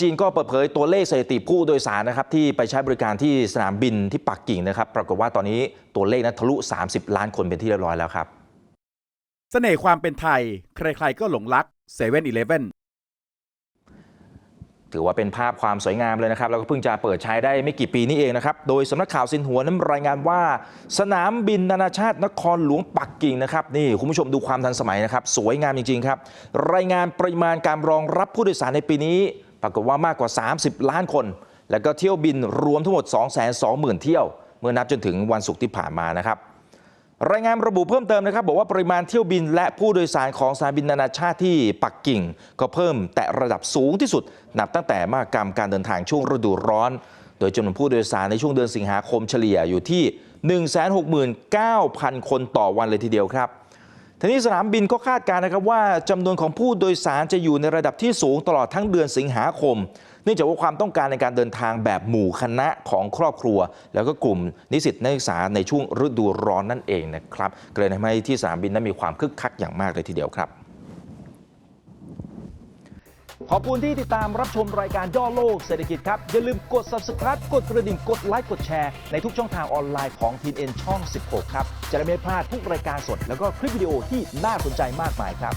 จีนก็เปิดเผยตัวเลขสถิติผู้โดยสารนะครับที่ไปใช้บริการที่สนามบินที่ปักกิ่งนะครับ ปรากฏว่าตอนนี้ตัวเลขนั้นทะลุ 30 ล้านคนเป็นที่เรียบร้อยแล้วครับเสน่ห์ความเป็นไทย ใครๆก็หลงรัก7 e เ e ่ e อถือว่าเป็นภาพความสวยงามเลยนะครับ แล้วก็เพิ่งจะเปิดใช้ได้ไม่กี่ปีนี้เองนะครับ โดยสำนักข่าวซินหัวนั้นรายงานว่า สนามบินนานาชาตินครหลวงปักกิ่งนะครับนี่คุณผู้ชมดูความทันสมัยนะครับ สวยงามจริงๆครับ รายงานปริมาณการรองรับผู้โดยสารในปีนี้ ปรากฏว่ามากกว่า 30 ล้านคน แล้วก็เที่ยวบินรวมทั้งหมด 220,000 เที่ยว เมื่อนับจนถึงวันศุกร์ที่ผ่านมานะครับ รายงานระบุเพิ่มเติมนะครับ บอกว่าปริมาณเที่ยวบินและผู้โดยสารของสามบินนานาชาติที่ปักกิ่ง ก็เพิ่มแต่ระดับสูงที่สุด นับตั้งแต่มหกรรมการเดินทางช่วงฤดูร้อน โดยจำนวนผู้โดยสารในช่วงเดือนสิงหาคมเฉลี่ยอยู่ที่ 169,000 คนต่อวันเลยทีเดียวครับ ทีนี้สนามบินก็คาดการณ์นะครับว่าจำนวนของผู้โดยสารจะอยู่ในระดับที่สูงตลอดทั้งเดือนสิงหาคม เนื่องจากว่าความต้องการในการเดินทางแบบหมู่คณะของครอบครัว แล้วก็กลุ่มนิสิตนักศึกษาในช่วงฤดูร้อนนั่นเองนะครับก็เลยทำให้ที่สนามบินนั้นมีความคึกคักอย่างมากเลยทีเดียวครับ ขอบคุณที่ติดตามรับชมรายการย่อโลกเศรษฐกิจครับ อย่าลืมกด subscribe กดกระดิ่งกดไลค์กดแชร์ ในทุกช่องทางออนไลน์ของทีเอ็นช่อง 16 ครับ จะได้ไม่พลาดทุกรายการสด แล้วก็คลิปวิดีโอที่น่าสนใจมากมายครับ